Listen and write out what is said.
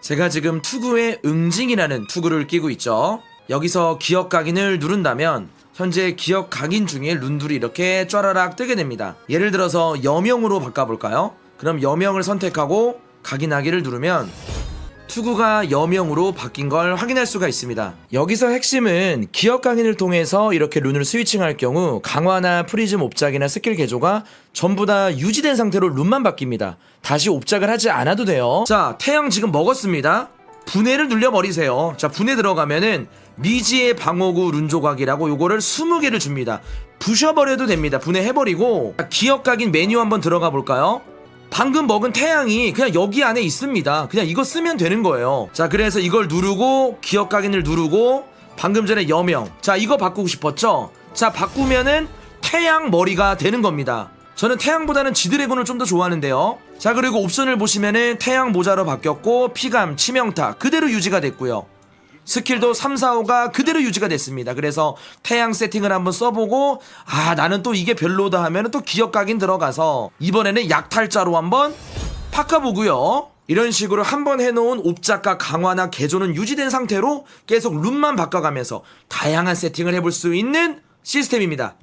제가 지금 투구의 응징이라는 투구를 끼고 있죠. 여기서 기억 각인을 누른다면 현재 기억 각인 중에 룬들이 이렇게 쫘라락 뜨게 됩니다. 예를 들어서 여명으로 바꿔볼까요? 그럼 여명을 선택하고 각인하기를 누르면 투구가 여명으로 바뀐 걸 확인할 수가 있습니다. 여기서 핵심은 기억 강인을 통해서 이렇게 룬을 스위칭할 경우 강화나 프리즘 옵작이나 스킬 개조가 전부 다 유지된 상태로 룬만 바뀝니다. 다시 옵작을 하지 않아도 돼요. 자, 태양 지금 먹었습니다. 분해를 눌려버리세요. 자, 분해 들어가면은 미지의 방어구 룬 조각이라고 요거를 20개를 줍니다. 부셔버려도 됩니다. 분해해버리고 자, 기억 각인 메뉴 한번 들어가 볼까요? 방금 먹은 태양이 그냥 여기 안에 있습니다. 그냥 이거 쓰면 되는 거예요. 자, 그래서 이걸 누르고 기억 각인을 누르고 방금 전에 여명. 자, 이거 바꾸고 싶었죠? 자, 바꾸면은 태양 머리가 되는 겁니다. 저는 태양보다는 지드래곤을 좀 더 좋아하는데요. 자, 그리고 옵션을 보시면은 태양 모자로 바뀌었고 피감, 치명타 그대로 유지가 됐고요. 스킬도 3, 4, 5가 그대로 유지가 됐습니다. 그래서 태양 세팅을 한번 써보고 아 나는 또 이게 별로다 하면 또 기억 각인 들어가서 이번에는 약탈자로 한번 바꿔보고요. 이런 식으로 한번 해놓은 옵작과 강화나 개조는 유지된 상태로 계속 룬만 바꿔가면서 다양한 세팅을 해볼 수 있는 시스템입니다.